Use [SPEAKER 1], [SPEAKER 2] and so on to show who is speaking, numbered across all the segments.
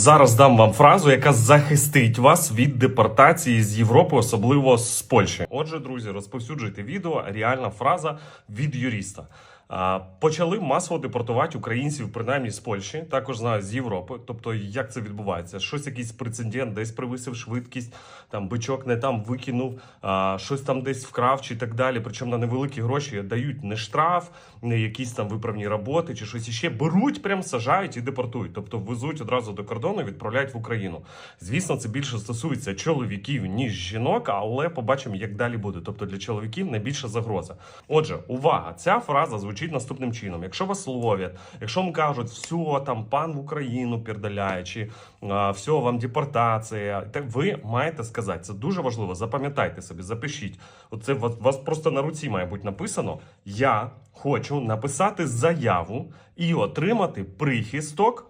[SPEAKER 1] Зараз дам вам фразу, яка захистить вас від депортації з Європи, особливо з Польщі. Отже, друзі, розповсюджуйте відео. Реальна фраза від юриста. Почали масово депортувати українців, принаймні з Польщі, також знаю з Європи. Тобто, як це відбувається? Щось якийсь прецедент, десь привисив швидкість, там бичок не там викинув, щось там десь вкрав чи так далі. Причому на невеликі гроші дають не штраф, не якісь там виправні роботи чи щось іще. Беруть, прям сажають і депортують. Тобто везуть одразу до кордону, і відправляють в Україну. Звісно, це більше стосується чоловіків ніж жінок, але побачимо, як далі буде. Тобто для чоловіків найбільша загроза. Отже, увага! Ця фраза звучить наступним чином: якщо вас ловлять, якщо вам кажуть, все там пан в Україну передаляє, чи все вам депортація, так ви маєте сказати. Це дуже важливо. Запам'ятайте собі, запишіть. Оце вас, вас просто на руці має бути написано. Я хочу написати заяву і отримати прихисток.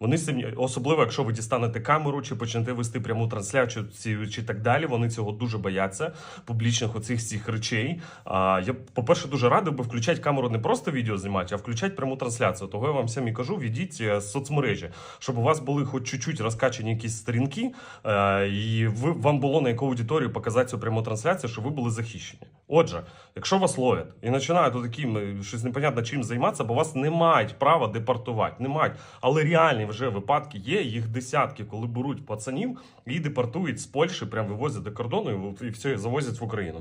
[SPEAKER 1] Вони самі, особливо, якщо ви дістанете камеру чи почнете вести пряму трансляцію ці- чи так далі. Вони цього дуже бояться публічних оцих всіх речей. А я, по-перше, дуже радий би включати камеру не просто відео знімати, а включати пряму трансляцію. Того я вам всім і кажу, відіть е, соцмережі, щоб у вас були хоч чуть-чуть розкачані якісь сторінки, е, і ви вам було на яку аудиторію показати цю пряму трансляцію, щоб ви були захищені. Отже, якщо вас ловлять і починають таким щось непонятно чим займатися, бо вас не мають права депортувати, не мають. Але реальні вже випадки є, їх десятки, коли беруть пацанів і депортують з Польщі, прям вивозять до кордону і все завозять в Україну.